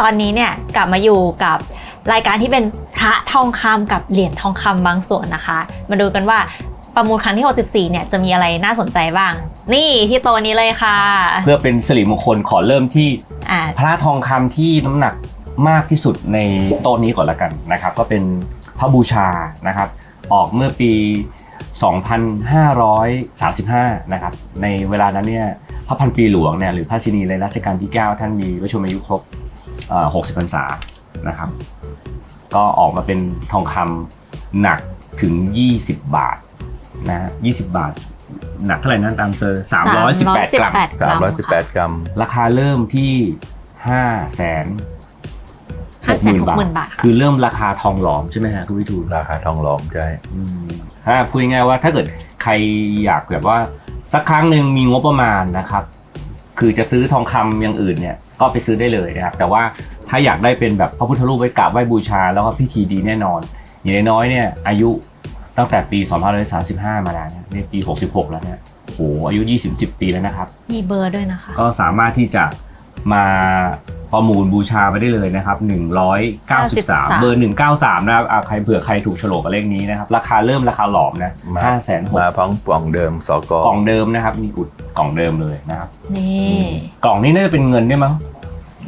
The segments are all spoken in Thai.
ตอนนี้เนี่ยกลับมาอยู่กับรายการที่เป็นพระทองคำกับเหรียญทองคำบางส่วนนะคะ มาดูกันว่าประมูลครั้งที่ 64 เนี่ยจะมีอะไรน่าสนใจบ้าง นี่ที่โตะนี้เลยค่ะ เพื่อเป็นสิริมงคลขอเริ่มที่อ่าพระทองคำที่น้ำหนักมากที่สุดในโต๊ะนี้ก่อนละกันนะครับ ก็เป็นพระบูชานะครับ ออกเมื่อปี 2535 นะครับ ในเวลานั้นเนี่ยพระพันปีหลวงเนี่ยหรือพระชินีในรัชกาลที่ 9 ท่านมีพระชนมายุครบเอ่อ 60พรรษานะครับ ก็ออกมาเป็นทองคำหนักถึง 20 บาทนะฮะ20 บาท หนักเท่าไหร่นั้นตามเซอร์318 กรัม318กรัม318กรัม ราคาเริ่มที่ห้าแสนหกหมื่นบาท560,000บาทค่ะ คือเริ่มราคาทองหลอมใช่ไหมฮะคุณวิทูลราคาทองหลอมใช่ อืมถ้าพูดง่ายๆว่าถ้าเกิดใครอยากแบบว่าสักครั้งหนึ่งมีงบประมาณนะครับ คือจะซื้อทองคำอย่างอื่นเนี่ยก็ไปซื้อได้เลยนะครับแต่ว่าถ้าอยากได้เป็นแบบพระพุทธรูปไว้กราบไหว้บูชา แล้วก็พิธีดีแน่นอน อย่างน้อยๆเนี่ยอายุตั้งแต่ปี 2535 มาแล้วเนี่ยนี่ปี 66 แล้วเนี่ยโอ้โหอายุ20ปีแล้วนะครับ มีเบอร์ด้วยนะคะ ก็สามารถที่จะมา ประมูลบูชาไปได้เลยนะครับ 193 เบอร์ 193 นะครับอ่าใครเผื่อใครถูกโฉลกกับเลขนี้นะครับ ราคาเริ่มราคาหลอมนะมา 5 6 0 0 มาพร้อมกล่องเดิมสก กล่องเดิมนะครับนี่อุดกล่องเดิมเลยนะครับ นี่กล่องนี้น่าจะเป็นเงินได้มั้ง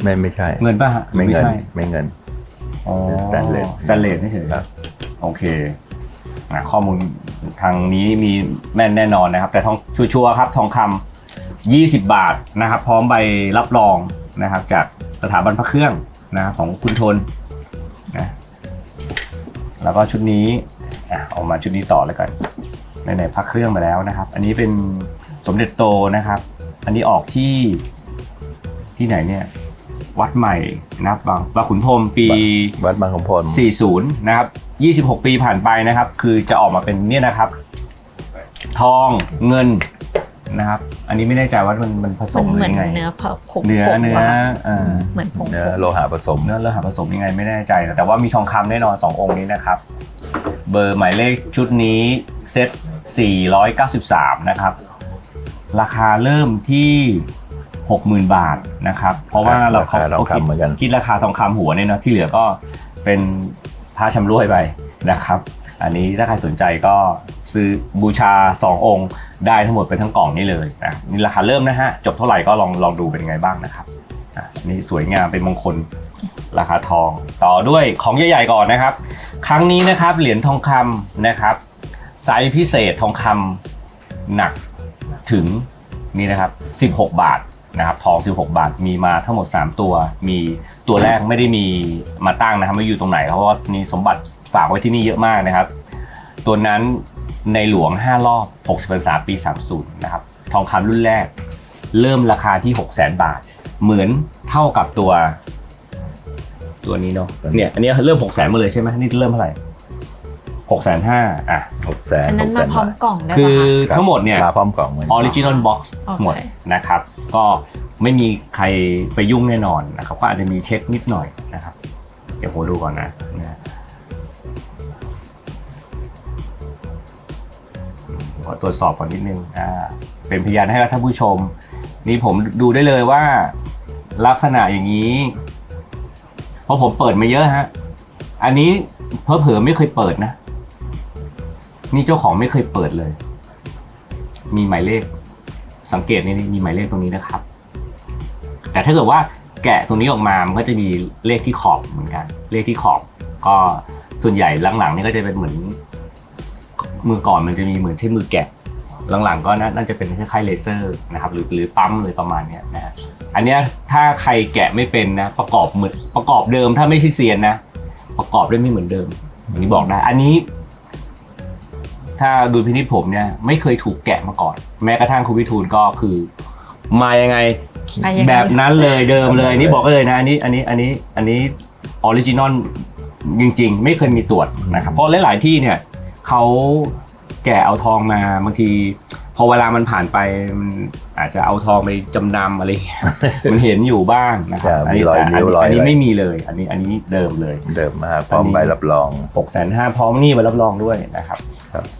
ไม่ไม่ใช่ เงินป่ะฮะไม่เงิน ใช่ไม่เงิน อ๋อเป็น stainless สแตนเลสเฉยๆครับ โอเคอะข้อมูลทางนี้มีแม่นแน่นอนนะครับ แต่ทองชัวร์ๆครับทองคำ20 บาทนะครับ พร้อมใบรับรองนะครับจาก สถาบันพระเครื่องนะครับของคุณทนนะแล้วก็ชุดนี้อะเออกมาชุดนี้ต่อแล้วกันในในๆพักเครื่องมาแล้วนะครับ อันนี้เป็นสมเด็จโตนะครับ อันนี้ออกที่ที่ไหนเนี่ยวัดใหม่นะครับบางบางขุนพรหมปีวัดบางขุนพล40 นะครับ 26 ปีผ่านไปนะครับ คือจะออกมาเป็นเนี่ยนะครับ ทองเงิน นะครับ อันนี้ไม่แน่ใจว่ามันมันผสมันมหเหรืมือนอยังไง เนื้อผงผงเนื้อผงเนื้อปะเอ่อเหมือนผงเนื้อโลหะผสม เนื้อเลือดหาผสมยังไงไม่แน่ใจนะแต่ว่ามีทองคำแน่นอน 2 องค์นี้นะครับ เบอร์หมายเลขชุดนี้เซ็ต493 นะครับ ราคาเริ่มที่ 60,000 บาทนะครับ เพราะว่าเราราคาทองคำเหมือนกัน คิดราคาทองคำหัวเนี่ยนะที่เหลือก็เป็นผ้าชำร่วยไปนะครับ อันนี้ถ้าใครสนใจก็ซื้อบูชา 2 องค์ ได้ทั้งหมดเป็นทั้งกล่องนี้เลยนะนี่ราคาเริ่มนะฮะจบเท่าไหร่ก็ลองลองดูเป็นยังไงบ้างนะครับอะอันนี้สวยงามเป็นมงคลราคาทอง ต่อด้วยของใหญ่ๆก่อนนะครับ ครั้งนี้นะครับเหรียญทองคำนะครับไซส์พิเศษทองคำหนักถึงนี่นะครับ 16 บาท นะครับทอง 16 บาท มีมาทั้งหมด 3 ตัว มีตัวแรกไม่ได้มีมาตั้งนะครับไม่อยู่ตรงไหน เพราะว่านี่สมบัติฝากไว้ที่นี่เยอะมากนะครับ ตัวนั้นในหลวง 5 รอบ 60พรรษาปี 30 นะครับ ทองคำรุ่นแรก เริ่มราคาที่ 6 0 0 0 0 0บาท เหมือนเท่ากับตัว ตัวนี้เนาะเนี่ยอันนี้เริ่ม 6 0 0 0 0 0มาเลยใช่ไหมนี่เริ่มเท่าไหร่ 6 5 0 0 0อะ หกแสนอันหนั้นกแสมานพร้อมกล่องด้วยคือปะคะ ทั้งหมดเนี่ย มาพร้อมกล่องเหมือนออริจินอลบ็อกซ์โอเค หมดนะครับ ก็ไม่มีใครไปยุ่งแน่นอนนะครับ ก็อาจจะมีเช็คนิดหน่อยนะครับ เดี๋ยวผมดูก่อนนะนะขอตรวจสอบก่อนนิดนึงอ่าเป็นพยานให้กับท่านผู้ชม นี่ผมดูได้เลยว่าลักษณะอย่างนี้ เพราะผมเปิดมาเยอะฮะ อันนี้เพอเผลอๆไม่เคยเปิดนะ นี่เจ้าของไม่เคยเปิดเลย มีหมายเลข สังเกตนี่มีหมายเลขตรงนี้นะครับ แต่ถ้าเกิดว่าแกะตรงนี้ออกมา มันก็จะมีเลขที่ขอบเหมือนกัน เลขที่ขอบ ก็ส่วนใหญ่หลังๆนี่ก็จะเป็นเหมือน มือก่อนมันจะมีเหมือนใช้มือแกะ หลังๆ ก็น่าจะเป็นคล้ายๆเลเซอร์นะครับหรือหรือปั๊มเลยประมาณนี้นะฮะอันเนี้ยถ้าใครแกะไม่เป็นนะประกอบเหมือนประกอบเดิมถ้าไม่ใช่เซียนนะประกอบได้ไม่เหมือนเดิมอันนี้บอกได้ อันนี้ ถ้าดูพินิจผมเนี่ยไม่เคยถูกแกะมาก่อน แม้กระทั่งคุณวิทูลก็คือ มายังไงมายังไง แบบนั้นเลยเดิมเลยนี่บอกเลยนะอันนี้อันนี้อันนี้อันนี้ออริจินอลจริง ๆ ไม่เคยมีตรวจนะครับเพราะหลาย ๆ ที่เนี่ยเขาแกะเอาทองมาบางที พอเวลามันผ่านไปมันอาจจะเอาทองไปจำนำอะไรอย่างเงี้ยมันเห็นอยู่บ้างนะครับจะอันมีนี้รอยแต่อันนิ้วรอยอันนี้อะไร ไม่มีเลย อันนี้อันนี้เดิมเลย เดิมมากพร้อมใบรับรองหกแสนห้าพร้อมหนี่ใบรับรองด้วยนะครับครับเนี่ย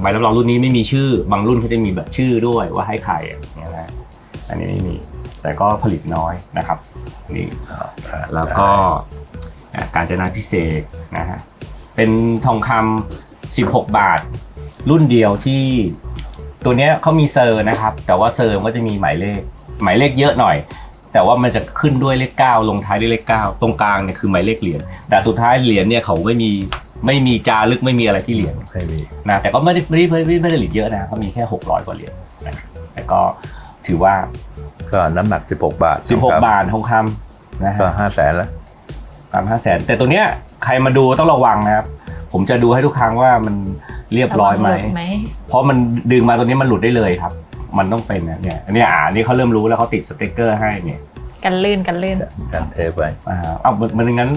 ใบรับรองรุ่นนี้ไม่มีชื่อบางรุ่นเขาจะมีแบบชื่อด้วยว่าให้ใครอะเนี่ยนะอันนี้ไม่มีแต่ก็ผลิตน้อยนะครับนี่แล้วก็การจนาพิเศษนะฮะเป็นทองคำ16 บาท รุ่นเดียวที่ตัวเนี้ยเขามีเซอร์นะครับ แต่ว่าเซอร์มันก็จะมีหมายเลข หมายเลขเยอะหน่อย แต่ว่ามันจะขึ้นด้วยเลข 9 ลงท้ายด้วยเลข 9 ตรงกลางเนี่ยคือหมายเลขเหรียญแต่สุดท้ายเหรียญเนี่ยเขาไม่มี ไม่มีจารึกไม่มีอะไรที่เหรียญไม่มีนะแต่ก็ไม่ได้ไม่ได้ไม่ได้ไม่ได้ผลิตเยอะนะเขามีแค่ 600 กว่าเหรียญนะแต่ก็ถือว่าก็น้ำหนัก 16 บาท16 บาททองคำนะก็ฮะห้าแสนแล้วตามห้าแสนแต่ตัวเนี้ยใครมาดูต้องระวังนะครับ ผมจะดูให้ทุกครั้งว่ามันเรียบร้อยไหมระวังลุดไหมเพราะมันดึงมาตัวนี้มันหลุดได้เลยครับ มันต้องเป็นนะเนี่ยเนี่ยอ่านี่เขาเริ่มรู้แล้วเขาติดสติ๊กเกอร์ให้เนี่ยกันลื่นกันลื่นการเทไปอ่าเอามันมันงั้น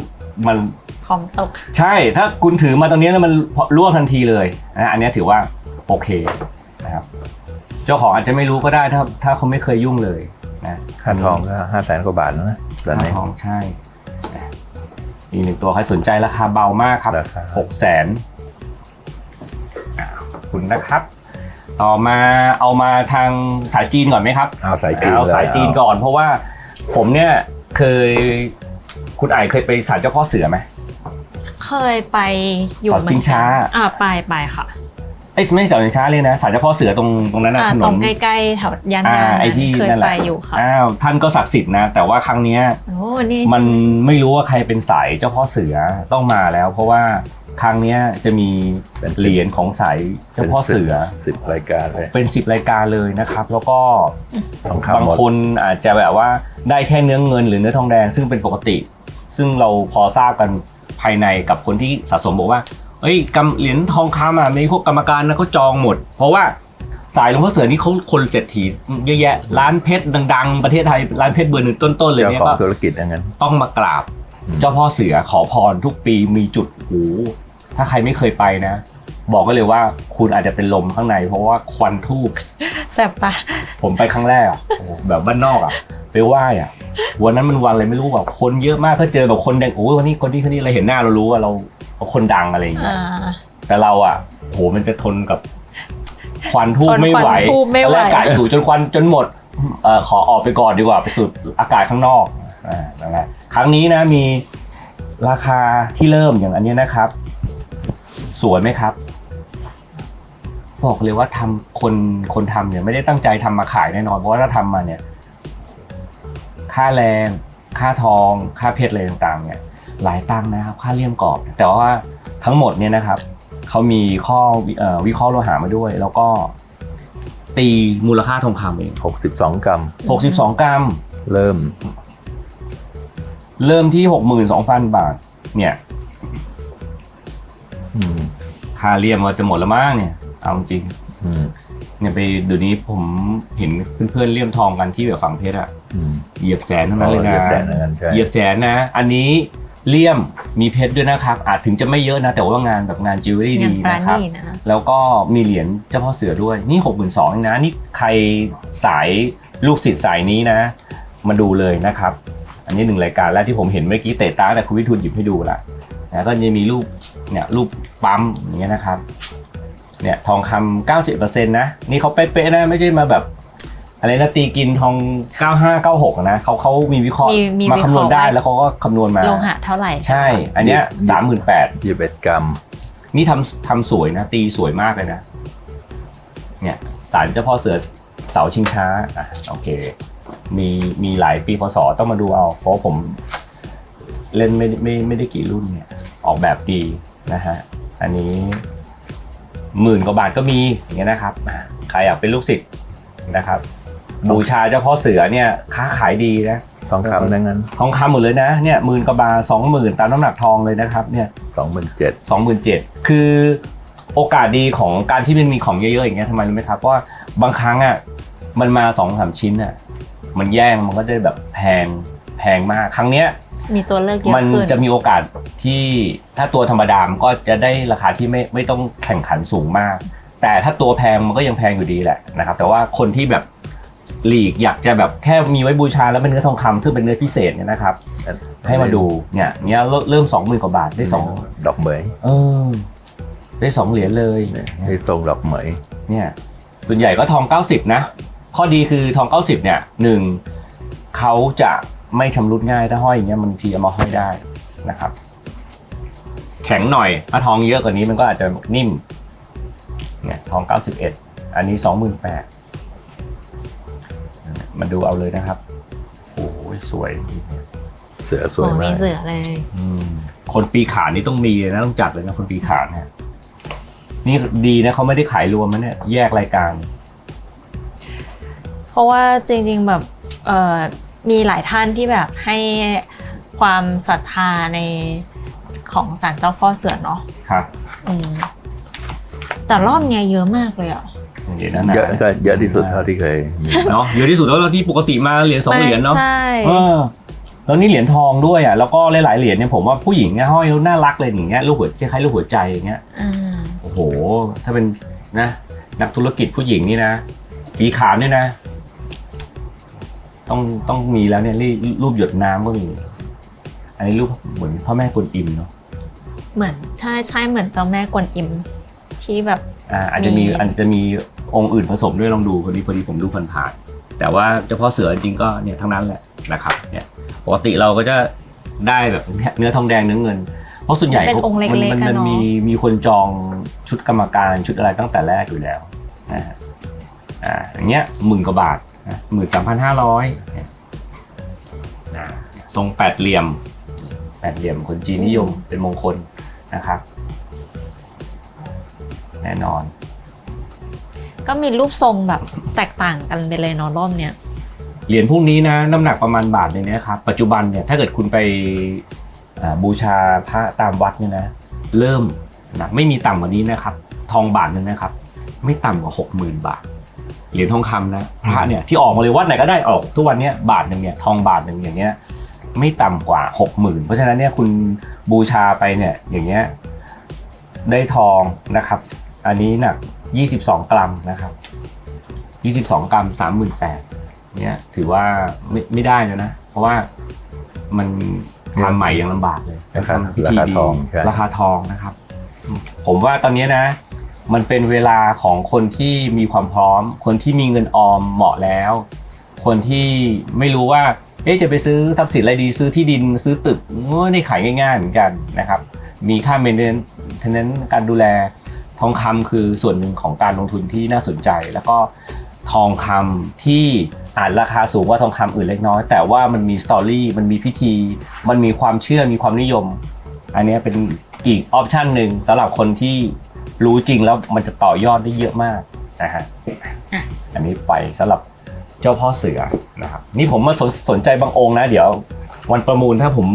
มัน คอมตก ใช่ถ้าคุณถือมาตรงนี้แล้วมันร่วงทันทีเลยนะอันเนี้ยถือว่าโอเคนะครับเจ้าของอาจจะไม่รู้ก็ได้ถ้าถ้าเขาไม่เคยยุ่งเลยนะค่าทองก็ห้าแสนกว่าบาทแล้วนะตอนค่านี้ทองใช่นะอีกหนึ่งตัวใครสนใจราคาเบามากครับราคาหกแสนขอบคุณนะครับ ต่อมาเอามาทางสายจีนก่อนไหมครับเอาสายจีนเอาเลยสายจีนก่อน เพราะว่าผมเนี่ยเคยคุณไอเคยไปศาลเจ้าพ่อเสือไหม เคยไปอยู่ต่อเหมือนชิงช้ากันอ่าไปไปค่ะไอ้ยไม่ใช่ศาลชิงช้าเลยนะศาลเจ้าพ่อเสือตรงตรงนั้นนะอ่าถนตรน งใกล้ๆแถวย่านอ่ายานไอ้ที่เคยนั่นแหไปละอยู่ค่ะอ้าวท่านก็ศักดิ์สิทธิ์นะ แต่ว่าครั้งเนี้ย โอ้นี่มันไม่รู้ว่าใครเป็นสายเจ้าพ่อเสือต้องมาแล้ว เพราะว่าครั้งเนี้ยจะมีเหรียญของสายเจ้าพ่อเสือ สิบรายการเลยเป็น 10 รายการเลยนะครับ แล้วก็ทองบางคำหมดคนอาจจะแบบว่าได้แค่เนื้อเงินหรือเนื้อทองแดงซึ่งเป็นปกติ ซึ่งเราพอทราบกัน ภายในกับคนที่สะสมบอกว่า เอ้ยกำเหรียญทองคำอะในพวกกรรมการนะเขาจองหมด เพราะว่าสายหลวงพ่อเสือนี่เขาคนเศรษฐีเยอะแยะ ร้านเพชรดัง ๆ ประเทศไทยร้านเพชรเบอร์หนึ่งต้นๆเลยเนี่ยก็ธุรกิจอย่างนั้นต้องมากราบ เจ้าพ่อเสือขอพรทุกปีมีจุดหูถ้าใครไม่เคยไปนะ บอกก็เลยว่าคุณอาจจะเป็นลมข้างใน เพราะว่าควันทูบแสบตาผมไปครั้งแรกอะโอ้โหแบบบ้านนอกอะไปไหว้อะวันนั้นมันวันอะไรไม่รู้แบบคนเยอะมากก็เจอแบบคนดังโอ้ยวันนี้คนที่คนนี้เราเห็นหน้าเรารู้ว่าเราเราคนดังอะไรอย่างเงี้อ่ายแต่เราอะโหมันจะทนกับควันทูบทนไม่ไหวควันธูปไม่ไหวตอนแรกกะอยู่จนควันจนหมดเอ่อขอออกไปก่อนดีกว่าไปสูดอากาศข้างนอกอ่านั่นแหละครั้งนี้นะมีราคาที่เริ่มอย่างอันเนี้ยนะครับ สวยไหมครับ บอกเลยว่าทำคนคนทำเนี่ยไม่ได้ตั้งใจทำมาขายแน่นอน เพราะว่าถ้าทำมาเนี่ย ค่าแรง ค่าทอง ค่าเพชรอะไรต่างๆ เนี่ย หลายตังค์นะครับ ค่าเลี่ยมกรอบ แต่ว่าทั้งหมดเนี่ยนะครับเขามีข้อวิเอ่อวิเคราะห์โลหะมาด้วย แล้วก็ตีมูลค่าทองคำเอง62 กรัม 62 กรัม เริ่ม เริ่มที่ 62,000 บาท เนี่ยอืมค่าเลี่ยมมันจะหมดแล้วมั้งเนี่ย เอาจริงอืมเนี่ยไปเดี๋ยวนี้ผมเห็นเพื่อนๆเลี่ยมทองกันที่แบบฝั่งเพชรอะอืมเหยียบแสนทั้งนั้นเลยเหยีนะยบแสนทั้งนั้นใช่เหยียบแสนนะ อันนี้เลี่ยมมีเพชรด้วยนะครับ อาจถึงจะไม่เยอะนะ แต่ว่างานแบบงานจิวเวลรี่งานดีปรานะครับ ณีตนะแล้วก็มีเหรียญเจ้าพ่อเสือด้วย นี่หกหมื่นสองนะ นี่ใครสายลูกศิษย์สายนี้นะ มาดูเลยนะครับ อันนี้หนึ่งรายการแรกที่ผมเห็นเมื่อกี้เตะตาแต่คุณวิทูลหยิบให้ดูละนะก็จะมีรูปเนี่ยรูปปั๊มอย่างเงี้ยนะครับ เนี่ยทองคำเก้าสิบเปอร์เซ็นต์นะนี่เขาเป๊ะๆนะไม่ใช่มาแบบอะไรนะตีกินทอง 95 96 นะเขาเขามีวิเคราะห์มีมีมาวิคำเคนวณราะห์ได้ว่าแล้วเขาก็คำนวณมาโลหะเท่าไหร่ ใช่ อันเนี้ยสามหมื่นแปด21กรัม นี่ทำทำสวยนะ ตีสวยมากเลยนะ เนี่ยสารเจ้าพ่อเสือเสาชิงช้าอะโอเค มีมีหลายปีพศต้องมาดูเอา เพราะว่าผมเล่นไม่ได้ไม่ไม่ได้กี่รุ่นเนี่ย ออกแบบดีนะฮะ อันนี้ หมื่นกว่าบาทก็มีอย่างเงี้ยนะครับอะใครอยากเป็นลูกศิษย์นะครับ บูชาเจ้าพ่อเสือเนี่ยค้าขายดีนะ ทองคำทั้งนั้นทองคำหมดเลยนะเนี่ยหมื่นกว่าบาทสองหมื่นตามน้ำหนักทองเลยนะครับเนี่ย27,000สองหมื่นเจ็ดคือโอกาสดีของการที่มันมีของเยอะๆอย่างเงี้ยทำไมรู้ไหมครับเพราะว่าบางครั้งอะมันมาสองสามชิ้นอะมันแย่งมันก็จะแบบแพงแพงมากครั้งเนี้ย มีตัวเลือกเยอะมันขึ้นจะมีโอกาสที่ถ้าตัวธรรมดามนก็จะได้ราคาที่ไม่ไม่ต้องแข่งขันสูงมาก แต่ถ้าตัวแพงมันก็ยังแพงอยู่ดีแหละนะครับแต่ว่าคนที่แบบหลีกอยากจะแบบแค่มีไว้บูชาแล้วเป็นเนื้อทองคำซึ่งเป็นเนื้อพิเศษเนี่ยนะครับ ให้มาดูเนี่ยเนี่ยเริ่มเริ่มสองหมื่นกว่าบาทได้สองดอกเหมยเออได้สองเหรียญเลยที่ทรงดอกเหมย เนี่ยส่วนใหญ่ก็ทอง 90 นะ ข้อดีคือทอง 90 เนี่ยหนึ่งเขาจะ ไม่ชำรุดง่ายถ้าห้อยอย่างเงี้ยบางทีเอามาห้อยได้นะครับ แข็งหน่อยถ้าทองเยอะกว่านี้มันก็อาจจะนิ่มเนี่ยทอง 91 อันนี้ 28,000มาดูเอาเลยนะครับโอ้ยสวยเสือสวยโอ้มามีกเสือเลยอืมคนปีขานนี่ต้องมีเลยนะต้องจัดเลยนะคนปีขานเนี่ยนี่ดีนะเขาไม่ได้ขายรวมมันเนี่ยแยกรายการ เพราะว่าจริง ๆ แบบเอ่อ มีหลายท่านที่แบบให้ความศรัทธาในของศาลเจ้าพ่อเสือเนาะครับอืมแต่รอบเนี้ยเยอะมากเลยอะ เดี๋ยวนะนะเยอะก็เยอะที่สุดเท่าที่เคยมีเนาะเยอะที่สุดแล้วที่ปกติมาเหรียญสองเหรียญเนาะใช่เออแล้วนี่เหรียญทองด้วยอะแล้วก็หลายๆเหรียญเนี่ยผมว่าผู้หญิงเนี่ยห้อยแล้วน่ารักเลยอย่างเงี้ยลูกหัวคล้ายๆลูกหัวใจอย่างเงี้ยอ่าโอ้โห ถ้าเป็นนะนักธุรกิจผู้หญิงนี่นะปีขานเนี่ยนะ ต้องต้องมีแล้วเนี่ยรูปรูปหยดน้ำก็มีอันนี้รูปเหมือนพ่อแม่กวนอิมเนาะเหมือนใช่ใช่เหมือนเจ้าแม่กวนอิมที่แบบอ่าอาจจะมีมีอาจจะมีองค์อื่นผสมด้วยลองดูพอดีพอดีผมดูผ่านๆแต่ว่าเฉพาะเสือจริงๆก็เนี่ยทั้งนั้นแหละนะครับเนี่ยปกติเราก็จะได้แบบเนื้อทองแดงเนื้อเงิน เพราะส่วนใหญ่เป็นองค์เล็กๆมักันมัเนอะมีมีคนจองชุดกรรมการชุดอะไรตั้งแต่แรกอยู่แล้วนะฮะอ่าอย่างเงี้ยหมื่นกว่าบาท หมื่นสามพันห้าร้อยทรงแปดเหลี่ยมแปดเหลี่ยมคนจีนนิยมเป็นมงคลนะครับ แน่นอน ก็มีรูปทรงแบบแตกต่างกันไปเลยเนาะรอบเนี้ยเหรียญพวกนี้นะน้ำหนักประมาณบาทหนึงนะครับ ปัจจุบันเนี่ยถ้าเกิดคุณไปอ่าบูชาพระตามวัดเนี่ยนะ เริ่มนะไม่มีต่ำกว่านี้นะครับ ทองบาทหนึงนะครับ ไม่ต่ำกว่า 60,000 บาท เหรียญทองคำนะพระเนี่ยที่ออกมาเลยวัดไหนก็ได้ออกทุกวันเนี้ยบาทหนึ่งเนี่ยทองบาทหนึ่งอย่างเงี้ยไม่ต่ำกว่า 60,000 เพราะฉะนั้นเนี่ยคุณบูชาไปเนี่ยอย่างเงี้ยได้ทองนะครับ อันนี้หนัก 22 กรัมนะครับ 22 กรัม 38,000เนี่ยถือว่าไม่ไม่ได้แล้วนะ เพราะว่ามันทำใหม่ยังลำบากเลยราคาทำพิราธีคาดีทองใช่ราคาทองนะครับ ผมว่าตอนนี้นะ มันเป็นเวลาของคนที่มีความพร้อม คนที่มีเงินออมเหมาะแล้ว คนที่ไม่รู้ว่าเอ๊ะจะไปซื้อทรัพย์สินอะไรดีซื้อที่ดินซื้อตึกไม่ได้ขายง่ายๆเหมือนกันนะครับ มีค่าเมนเทนฉะนั้นการดูแลทองคำคือส่วนหนึ่งของการลงทุนที่น่าสนใจ แล้วก็ทองคำที่อาจราคาสูงกว่าทองคำอื่นเล็กน้อย แต่ว่ามันมีสตอรี่มันมีพิธี มันมีความเชื่อมีความนิยม อันนี้เป็นอีกออปชันหนึ่งสำหรับคนที่ รู้จริงแล้วมันจะต่อยอดได้เยอะมากนะฮะอะอันนี้ไปสำหรับเจ้าพ่อเสือนะครับนี่ผมมาสนสนใจบางองค์นะ เดี๋ยววันประมูลถ้าผม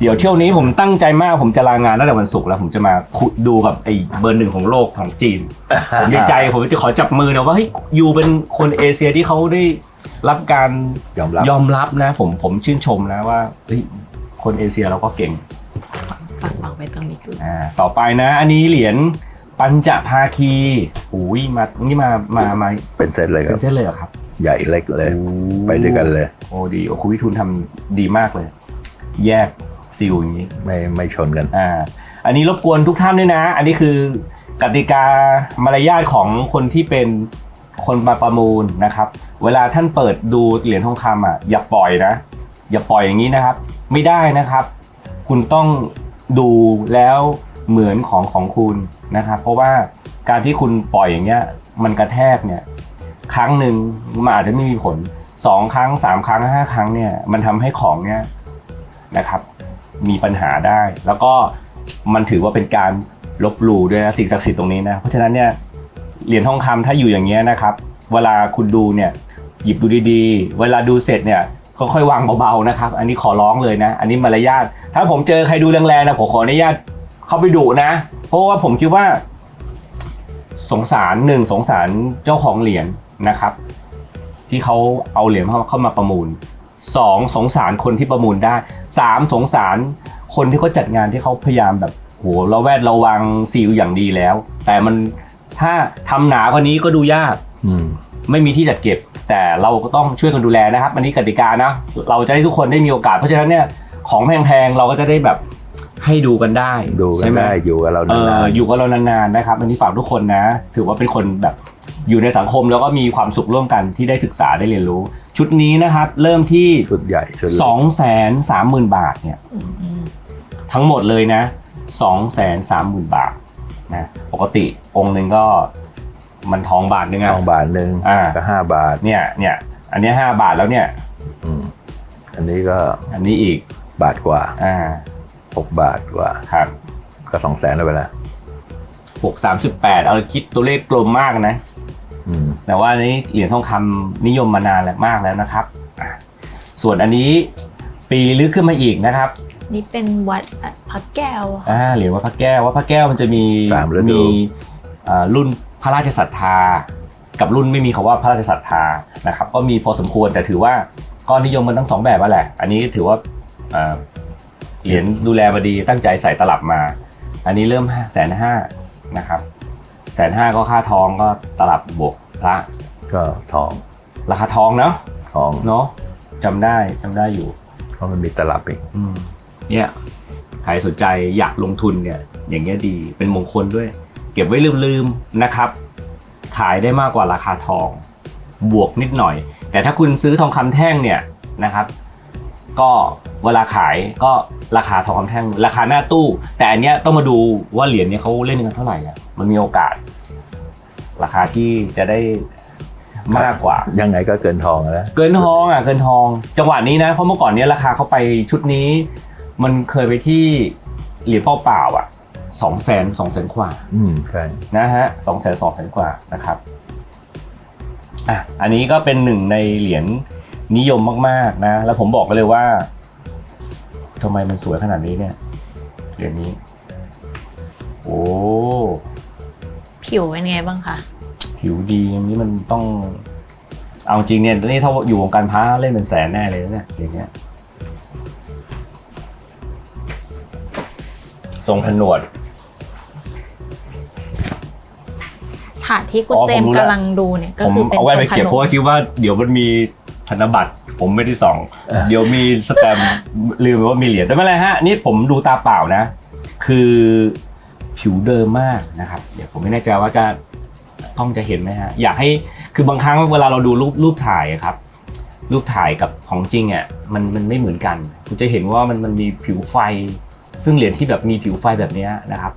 เดี๋ยวเที่ยวนี้ผมตั้งใจมากผมจะลางานตั้งแต่วันศุกร์แล้วผมจะมาคุยดูกับไอ้เบอร์หนึ่งของโลกของจีนผมในใจผมจะขอจับมือนะว่าเฮ้ยยูเป็นคนเอเชียที่เขาได้รับการยอมรับยอมรับนะ ผมผมชื่นชมนะว่าเฮ้ยคนเอเชียเราก็เก่งฝังฝัง ไปตรงนี้ดูอ่าต่อไปนะ อันนี้เหรียญปัญจภาคีอุ้ยมานี่มามามาเป็นเซตเลยคเป็รันบ เส้นเลยเหรอครับใหญ่เล็กเลย ไปด้วยกันเลย โอ้ดีโอ้คุณวิทูลทำดีมากเลย แยกซิลอย่างนี้ ไม่ไม่ชนกัน อ่าอันนี้รบกวนทุกท่านด้วยนะ อันนี้คือกติกามารยาทของคนที่เป็นคนมาประมูลนะครับ เวลาท่านเปิดดูเหรียญทองคำอะอย่าปล่อยนะ อย่าปล่อยอย่างนี้นะครับ ไม่ได้นะครับ คุณต้อง ดูแล้วเหมือนของของคุณนะครับเพราะว่าการที่คุณปล่อยอย่างเงี้ยมันกระแทกเนี่ยครั้งหนึ่งมันอาจจะไม่มีผลสองครั้งสามครั้งห้าครั้งเนี่ยมันทำให้ของเนี่ยนะครับ มีปัญหาได้ แล้วก็มันถือว่าเป็นการลบหลู่ด้วยนะสิ่งศักดิ์สิทธิ์ตรงนี้นะเพราะฉะนั้นเนี่ยเหรียญทองคำถ้าอยู่อย่างเงี้ยนะครับ เวลาคุณดูเนี่ยหยิบดูดีๆ เวลาดูเสร็จเนี่ยค่อยๆวางเบาๆนะครับ อันนี้ขอร้องเลยนะ อันนี้มารยาท ถ้าผมเจอใครดูแรงๆนะผมขออนุญาตเข้าไปดุนะ เพราะว่าผมคิดว่า สงสารหนึ่งสงสารเจ้าของเหรียญนะครับ ที่เขาเอาเหรียญเข้าเข้ามาประมูลสองสงสารคนที่ประมูลได้สามสงสารคนที่เขาจัดงานที่เขาพยายามแบบโหเราแวดระวังซีลอย่างดีแล้ว แต่มันถ้าทำหนากว่านี้ก็ดูยากอืมไม่มีที่จัดเก็บ แต่เราก็ต้องช่วยกันดูแลนะครับ อันนี้กติกานะ เราจะให้ทุกคนได้มีโอกาส เพราะฉะนั้นเนี่ย ของแพงๆเราก็จะได้แบบให้ดูกันได้ดูกัใช่นหมได้อยู่กับเราเออนานอยู่กับเรานานๆนะครับ อันนี้ฝากทุกคนนะ ถือว่าเป็นคนแบบอยู่ในสังคมแล้วก็มีความสุขร่วมกันที่ได้ศึกษาได้เรียนรู้ ชุดนี้นะครับ เริ่มที่ชุดใหญ่ชุดเล็ก 2 3 0 0 0 0 บาทเนี่ยอืมทั้งหมดเลยนะ 2 3 0 0 0 0 บาทนะปกติองค์หนึ่งก็มันทองบาทนึงอะ ทองบาทหนึ่งอ่า ก็ห้าบาทเนี่ยเนี่ยอันเนี้ย5บาทแล้วเนี่ย อืมอันนี้ก็อันนี้อีก บาทกว่าอ่าหกบาทกว่าครับก็สองแสนแล้วไปแล้วหกสามสิบแปดเอาคิดตัวเลขกลมมากนะอืมแต่ว่าอันนี้เหรียญทองคำนิยมมานานแล้วมากแล้วนะครับอะส่วนอันนี้ปีลึกขึ้นมาอีกนะครับ นี่เป็นวัดพระแก้วอะอ่าเหรียญวัดพระแก้ววัดพระแก้วมันจะมีสามฤดูมีอ่ารุ่นพระราชศรัทธา กับรุ่นไม่มีคำว่าพระราชศรัทธานะครับ ก็มีพอสมควรแต่ถือว่าก็นิยมมันทั้งสองแบบนั่นแหละ อันนี้ถือว่าอ่า เหรียญดูแลมาดีตั้งใจใส่ตลับมา อันนี้เริ่มแสนห้านะครับแสนห้าก็ค่าทองก็ตลับบวกพระก็ทอง ราคาทองเนาะทองเนาะจำได้จำได้อยู่ เพราะมันมีตลับอีกอืมเนี่ยใครสนใจอยากลงทุนเนี่ย อย่างเงี้ยดีเป็นมงคลด้วย เก็บไว้ลืมๆนะครับ ขายได้มากกว่าราคาทอง บวกนิดหน่อย แต่ถ้าคุณซื้อทองคำแท่งเนี่ยนะครับ ก็ เวลาขายก็ราคาทองคำแท่งราคาหน้าตู้ แต่อันเนี้ยต้องมาดูว่าเหรียญเนี่ยเขาเล่นกันเท่าไหร่อะมันมีโอกาส ราคาที่จะได้มากกว่า ยังไงก็เกินทองแล้วเกินทองอะเกินทอง จังหวะนี้นะเพราะเมื่อก่อนเนี้ยราคาเขาไปชุดนี้ มันเคยไปที่เหรียญเปล่าๆอะสองแสนสองแสนกว่าอืมใช่นะฮะสองแสนสองแสนกว่านะครับอะอันนี้ก็เป็นหนึ่งในเหรียญนิยมมากๆนะ แล้วผมบอกไปเลยว่า ทำไมมันสวยขนาดนี้เนี่ยเหรียญนี้ โอ้ผิวเป็นไงบ้างคะ ผิวดีอย่างนี้มันต้อง เอาจริงเนี่ยนี่ถ้าอยู่วงการพระเล่นเป็นแสนแน่เลยนะเนี่ยอย่างเงี้ยทรงผนวด ถาดที่คุณอ๋อเจมผมรู้ส์แล้ว กำลังดูเนี่ยก็ผมคือเป็นเอาไว้ไปทรงขเก็บนเพราะมว่าคิดว่าเดี๋ยวมันมี ธนบัตรผมไม่ได้ส่อง เดี๋ยวมีสแตมป์ลืมไปว่ามีเหรียญแต่ไม่เป็นไรฮะนี่ผมดูตาเปล่านะ คือผิวเดิมมากนะครับ เดี๋ยวผมไม่แน่ใจว่าจะกล้องจะเห็นไหมฮะอยากให้คือบางครั้งเวลาเราดูรูปรูปถ่ายอะครับ รูปถ่ายกับของจริงอะมันมันไม่เหมือนกันคุณจะเห็นว่ามันมันมีผิวไฟ ซึ่งเหรียญที่แบบมีผิวไฟแบบเนี้ยนะครับ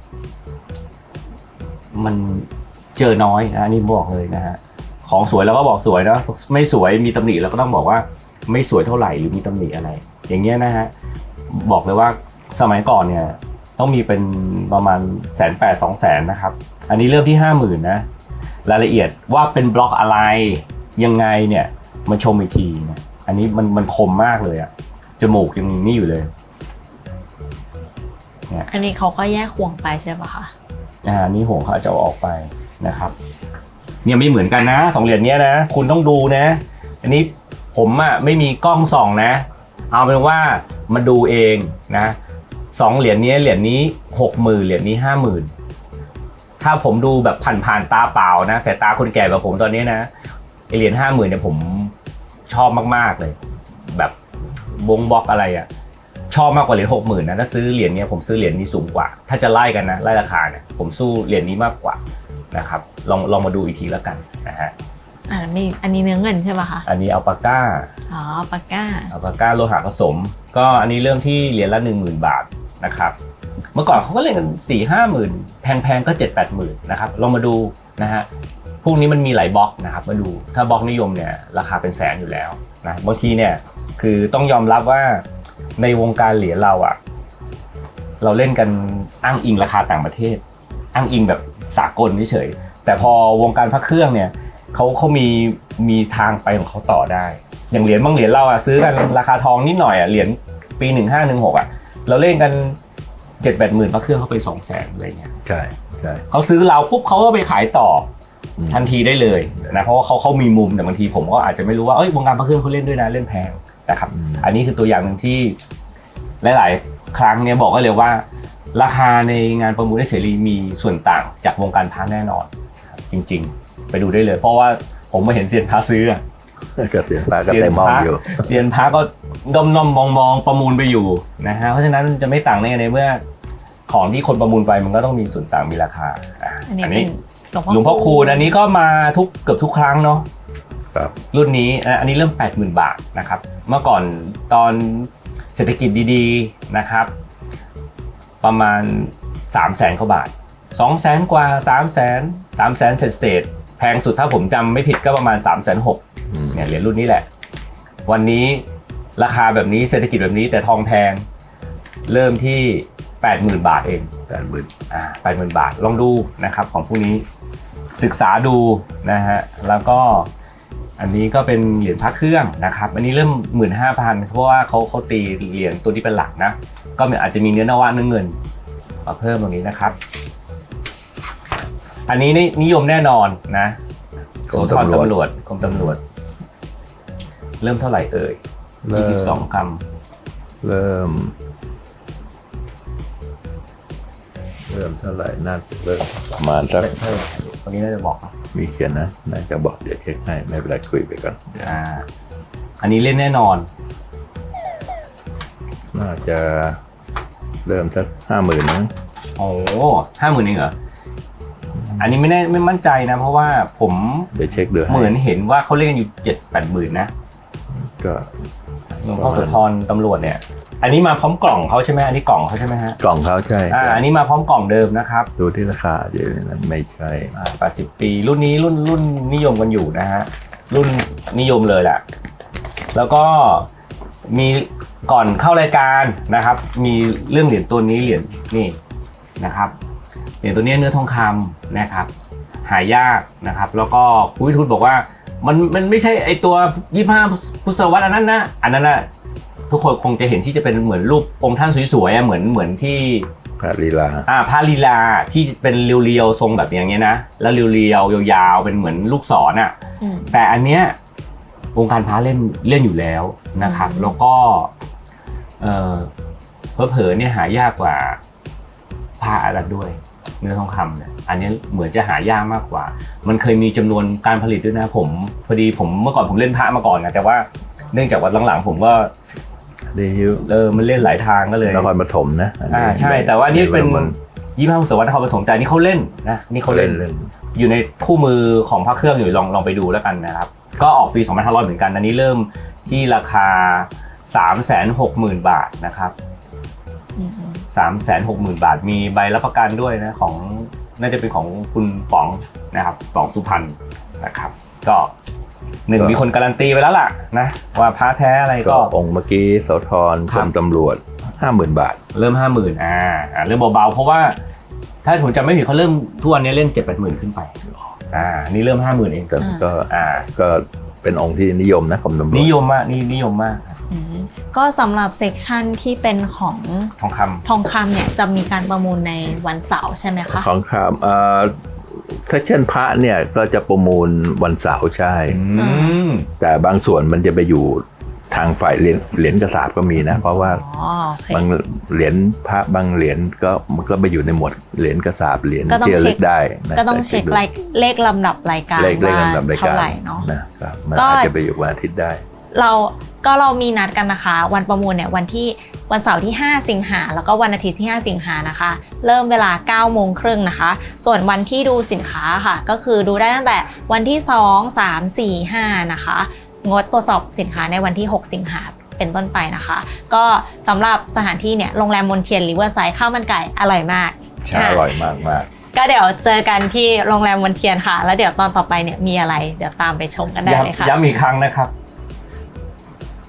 มันเจอน้อยนะอันนี่บอกเลยนะฮะ ของสวยเราก็บอกสวยนะไม่สวยมีตำหนิเราก็ต้องบอกว่าไม่สวยเท่าไหร่หรือมีตำหนิอะไร อย่างเงี้ยนะฮะบอกเลยว่าสมัยก่อนเนี่ยต้องมีเป็นประมาณแสนแปดสองแสนนะครับ อันนี้เริ่มที่ห้าหมื่นนะรายละเอียดว่าเป็นบล็อกอะไรยังไงเนี่ยมันชมอีกทีนะอันนี้มันมันคมมากเลยอะจมูกยังนี่อยู่เลยอันนี้เขาก็แยกห่วงไปใช่ปะคะอ่านี่ห่วงเขาจะเอาออกไปนะครับ เนี่ยไม่เหมือนกันนะสองเหรียญเนี้ยนะ คุณต้องดูนะ อันนี้ผมอะไม่มีกล้องส่องนะ เอาเป็นว่ามาดูเองนะสองเหรียญนี้เหรียญนี้หกหมื่นเหรียญนี้ห้าหมื่นถ้าผมดูแบบผ่านๆตาเปล่านะสายตาคนแก่แบบผมตอนนี้นะไอเหรียญห้าหมื่นเนี่ยผมชอบมากๆเลย แบบบงบล็อกอะไรอะชอบมากกว่าเหรียญหกหมื่นนะถ้าซื้อเหรียญเนี้ยผมซื้อเหรียญนี้สูงกว่า ถ้าจะไล่กันนะไล่ราคาเนี่ยผมสู้เหรียญนี้มากกว่า นะครับลองลองมาดูอีกทีแล้วกันนะฮะอ่ามีอันนี้เนื้อเงินใช่ปะคะอันนี้อัลปาก้าอ๋อปากก้าอัลปาก้าโลหะผสม ก็อันนี้เริ่มที่เหรียญละ 1 0,000 บาทนะครับเมื่อก่อนเขาก็เล่นกัน4ี่ห้าหมื่นแพงๆก็7 8 0 0 0 0นะครับลองมาดูนะฮะพวกนี้มันมีหลายบล็อกนะครับมาดูถ้าบล็อกนิยมเนี่ยราคาเป็นแสนอยู่แล้วนะบางทีเนี่ยคือต้องยอมรับว่าในวงการเหรียญเราอะเราเล่นกันอ้างอิงราคาต่างประเทศ อ้างอิงแบบ สากลเฉยๆแต่พอวงการพระเครื่องเนี่ยเขาเขามีมีทางไปของเขาต่อได้ อย่างเหรียญบางเหรียญเราอะซื้อกันราคาทองนิดหน่อยอะเหรียญปีหนึ่งห้าหนึ่งหกอะเราเล่นกันเจ็ดแปดหมื่นพระเครื่องเขาไปสองแสนอะไรเงี้ยใช่ใช่เขาซื้อเราปุ๊บเขาก็ไปขายต่ออืมทันทีได้เลยนะเพราะว่าเขาเขามีมุมแต่บางทีผมก็อาจจะไม่รู้ว่าเอ้ยวงการพระเครื่องเขาเล่นด้วยนะเล่นแพงนะครับอืมอันนี้คือตัวอย่างหนึ่งที่หลาย ๆ ครั้งเนี่ยบอกไว้เลยว่า ราคาในงานประมูลได้เสรีมีส่วนต่างจากวงการพระแน่นอนครับจริงๆ ไปดูได้เลย เพราะว่าผมมาเห็นเซียนพระซื้ออะก็เสียปลาก็เต็มหมองอยู่ เซียนพระก็ดมนมมองมองๆประมูลไปอยู่นะฮะเพราะฉะนั้นจะไม่ต่างได้ไงในเมื่อของที่คนประมูลไปมันก็ต้องมีส่วนต่างมีราคาอะอันนี้อันเป็นี้นหลวงพ่อคูณอันนี้ก็มาทุกเกือบทุกครั้งเนาะครับ รุ่นนี้อะอันนี้เริ่ม 80,000 บาทนะครับ เมื่อก่อนตอนเศรษฐกิจดีๆนะครับ ประมาณ 3 0 0แสนกว่าบาท 2 0 0แสนกว่า3 0 0แสน3 0 0แสนเศษเศษๆแพงสุดถ้าผมจำไม่ผิดก็ประมาณ 3 6 0 0 0อืมเนี่ยเหรียญรุ่นนี้แหละ วันนี้ราคาแบบนี้เศรษฐกิจแบบนี้แต่ทองแพงเริ่มที่ 80,000 บาทเองแปดหมื่นอ่าแปดหมื่นบาทลองดูนะครับของพวกนี้ศึกษาดูนะฮะแล้วก็อันนี้ก็เป็นเหรียญพระเครื่องนะครับ อันนี้เริ่มหมื่นห้าพันเพราะว่าเขาเขาตีเหรียญตัวที่เป็นหลักนะ ก็อาจจะมีเนื้อนวะเนื้อเงินมาเพิ่มตรงนี้นะครับ อันนี้นี่นิยมแน่นอนนะโสธรตำรวจกรมตำรวจ เริ่มเท่าไหร่เอ่ยเริ่ม22กรัมเริ่ม เริ่มเท่าไหร่น่าจะเริ่มประมาณสักเพิ่มตรงนี้น่าจะบอกมีเขียนนะน่าจะบอกเดี๋ยวเช็คให้ไม่เป็นไรคุยไปก่อนอ่าอันนี้เล่นแน่นอน น่าจะ เริ่มสักห้าหมื่นมั้งโอ้ห้าหมื่นเองเหรอ อันนี้ไม่แน่ไม่มั่นใจนะ เพราะว่าผมเดี๋ยวเช็คดูให้เหมือนเห็นว่าเขาเล่นกันอยู่เจ็ดแปดหมื่นนะก็หลวงพ่อโสุธรตำรวจเนี่ย อันนี้มาพร้อมกล่องเขาใช่ไหมอันนี้กล่องเขาใช่ไหมฮะกล่องเขาใช่อ่าอันนี้มาพร้อมกล่องเดิมนะครับ ดูที่ราคาเดี๋ยวนั้นไม่ใช่อ่าแปดสิบปี รุ่นนี้รุ่นรุ่นนิยมกันอยู่นะฮะรุ่นนิยมเลยแหละแล้วก็ มีก่อนเข้ารายการนะครับ มีเรื่องเหรียญตัวนี้เหรียญนี่นะครับเหรียญตัวนี้เนื้อทองคำนะครับ หายากนะครับ แล้วก็ผู้วิทูตบอกว่ามันมันไม่ใช่ไอตัวยี่ห้าพุทธศตวรรษอันนั้นนะอันนั้นนะทุกคนคงจะเห็นที่จะเป็นเหมือนรูปองค์ท่านสวยๆอะเหมือนเหมือนที่พระลีลาอ่าพระลีลาที่เป็นเรียวๆทรงแบบอย่างเงี้ยนะ แล้วเรียวๆยาวๆเป็นเหมือนลูกศรอะอืมแต่อันเนี้ย วงการพระเล่นเล่นอยู่แล้วนะครับอืมแล้วก็เออเผลอๆเนี่ยหายากกว่าผ้าอะไรด้วย เนื้อทองคำเนี่ยอันนี้เหมือนจะหายากมากกว่า มันเคยมีจำนวนการผลิตด้วยนะผมพอดีผมเมื่อก่อนผมเล่นพระมาก่อนนะแต่ว่าเนื่องจากว่าหลังๆผมก็ดีฮิวเออมันเล่นหลายทางก็เลยนครปฐมนะนนี้อ่าใช่ แต่ว่านี่เป็นมัน ยี่ห้าศตวรรษนครปฐมแต่อันนี่เขาเล่นนะนี่เขาเล่นเล่น อยู่ในคู่มือของพระเครื่องอยู่ลองลองไปดูแล้วกันนะครับ ก็ออกปี2500เหมือนกัน อันนี้เริ่มที่ราคา 360,000 บาทนะครับอืม360,000 บาท มีใบรับประกันด้วยนะของน่าจะเป็นของคุณป๋องนะครับป๋องสุพรรณ นะครับ ก็หนึ่งมีคนการันตีไปแล้วล่ะนะว่าพระแท้อะไรก็ก็องค์เมื่อกี้โสธรคกรัรบมตำรวจห้าหมื่นบาท เริ่ม 50,000อ่าอ่าเริ่มเบาๆ เพราะว่าถ้าผมจำไม่ผิดเขาเริ่มทุกวันนี้เล่น7-80,000ขึ้นไปอ่านี่เริ่ม 50,000เองแต่ก็อ่าก็เป็นองค์ที่นิยมนะกรมตำรวจนิยมมากนี่นิยมมากครับอืมก็สำหรับเซกชันที่เป็นของทองคำทองคำเนี่ยจะมีการประมูลในวันเสาร์ใช่ไหมคะของคำเอ่อ ถ้าเช่นพระเนี่ยก็จะประมูลวันเสาร์ใช่ อืมแต่บางส่วนมันจะไปอยู่ทางฝ่ายเหรียญเหรียญกระสาบก็มีนะ เพราะว่าอ๋อโอเค บางเหรียญพระบางเหรียญก็มันก็ไปอยู่ในหมวดเหรียญกระสาบเหรียญก็ต้องที่ระเช็ลึคกได้นะก็ต้องเช็คดูรายเลขลำดับรายการเลขเลขว่าลำดับรายเท่าการไหร่เนาะ นะครับมันก็ อาจจะไปอยู่วันอาทิตย์ได้ เราก็เรามีนัดกันนะคะ วันประมูลเนี่ยวันที่วันเสาร์ที่ 5 สิงหาแล้วก็วันอาทิตย์ที่ 5 สิงหานะคะ เริ่มเวลา 9 โมงครึ่งนะคะ ส่วนวันที่ดูสินค้าค่ะ ก็คือดูได้ตั้งแต่วันที่ 2 3 4 5 นะคะ งดตรวจสอบสินค้าในวันที่ 6 สิงหาเป็นต้นไปนะคะ ก็สำหรับสถานที่เนี่ยโรงแรมมนเทียนริเวอร์ไซด์ข้าวมันไก่อร่อยมากใช่อร่อยมากมากก็เดี๋ยวเจอกันที่โรงแรมมนเทียนค่ะ แล้วเดี๋ยวตอนต่อไปเนี่ยมีอะไร เดี๋ยวตามไปชมกันได้เลยค่ะย้ำย้ำอีกครั้งนะครับ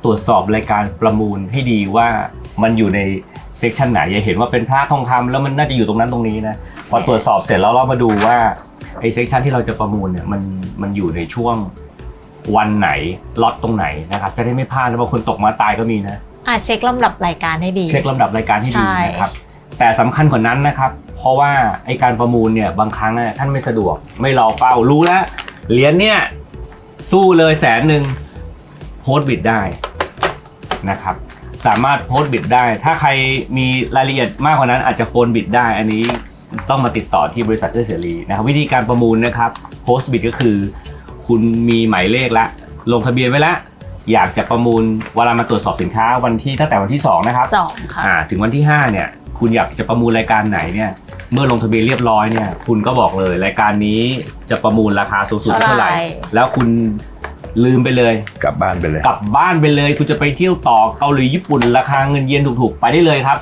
ตรวจสอบรายการประมูลให้ดีว่ามันอยู่ในเซกชันไหนอย่าเห็นว่าเป็นพระทองคำแล้วมันน่าจะอยู่ตรงนั้นตรงนี้นะพอตรวจสอบเสร็จแล้วเรามาดูว่าไอ้เซกชันที่เราจะประมูลเนี่ยมันมันอยู่ในช่วงวันไหนล็อตตรงไหนนะครับจะได้ไม่พลาดนะบางคนตกมาตายก็มีนะอะเช็คลำดับรายการให้ดี เช็คลำดับรายการให้ดีใช่นะครับแต่สำคัญกว่านั้นนะครับ เพราะว่าไอการประมูลเนี่ยบางครั้งเนี่ยท่านไม่สะดวก ไม่รอเป้ารู้แล้วเหรียญเนี่ยสู้เลยแสนหนึ่งโพสต์บิดได้ นะครับสามารถโพสต์บิดได้ ถ้าใครมีรายละเอียดมากกว่านั้นอาจจะโฟนบิดได้ อันนี้ต้องมาติดต่อที่บริษัทเอื้อเสรีนะครับวิธีการประมูลนะครับโพสต์บิดก็คือ คุณมีหมายเลขละ ลงทะเบียนไว้แล้วอยากจะประมูลเวลามาตรวจสอบสินค้าวันที่ตั้งแต่วันที่สองนะครับสองค่ะอ่าถึงวันที่ 5 เนี่ย คุณอยากจะประมูลรายการไหนเนี่ย เมื่อลงทะเบียนเรียบร้อยเนี่ย คุณก็บอกเลยรายการนี้จะประมูลราคาสูงสุดเท่าไหร่เท่าไหร่แล้วคุณ ลืมไปเลย กลับบ้านไปเลย กลับบ้านไปเลยคุณจะไปเที่ยวต่อเกาหลีญี่ปุ่นราคาเงินเยนถูกๆ ไปได้เลยครับ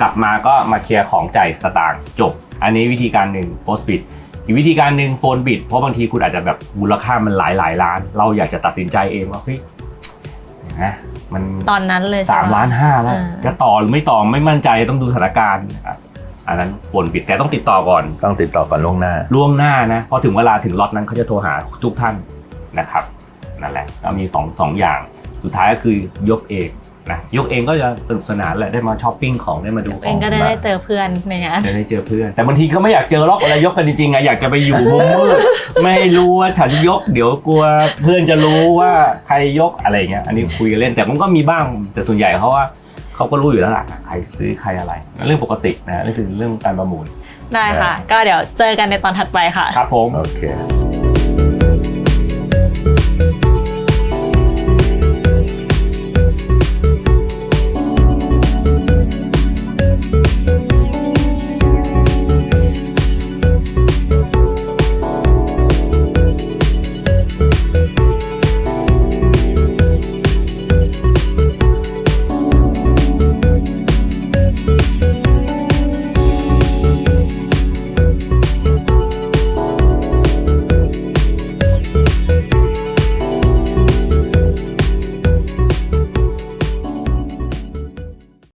กลับมาก็มาเคลียร์ของจ่ายสตางค์จบ อันนี้วิธีการหนึ่งโพสต์บิดอีกวิธีการหนึ่งโฟนบิดเพราะบางทีคุณอาจจะแบบมูลค่ามันหลายหลายๆล้าน เราอยากจะตัดสินใจเองว่าเฮ้ยนะมันตอนนั้นเลยสามใช่ปะล้านห้าแล้วอ่าจะต่อหรือไม่ต่อไม่มั่นใจต้องดูสถานการณ์นะครับอันนั้นโฟนบิดแต่ต้องติดต่อก่อน ต้องติดต่อก่อนล่วงหน้าล่วงหน้านะพอถึงเวลาถึงล็อตนั้นเขาจะโทรหาทุกท่านนะครับ นั่นแหละก็มีสองสองอย่างสุดท้ายก็คือยกเองนะยกเองก็จะสนุกสนานแหละได้มาช้อปปิ้งของได้มาดูขเอองงก็ได้ได้เจอเพื่อนในงาน จะได้เจอเพื่อน แต่บางทีก็ไม่อยากเจอหรอกเวลายกกันจริงๆไงอยากจะไปอยู่มุมมืดไม่รู้ว่าฉันยก เดี๋ยวกลัวเพื่อนจะรู้ว่าใครยกอะไรเงี้ยอันนี้คุยกันเล่นแต่มันก็มีบ้างแต่ส่วนใหญ่เขาว่าเขาก็รู้อยู่แล้วล่ะใครซื้อใครอะไรเรื่องปกตินะนี่คือเรื่องการประมูลได้ค่ะ ก็เดี๋ยวเจอกันในตอนถัดไปค่ะ ครับผมโอเค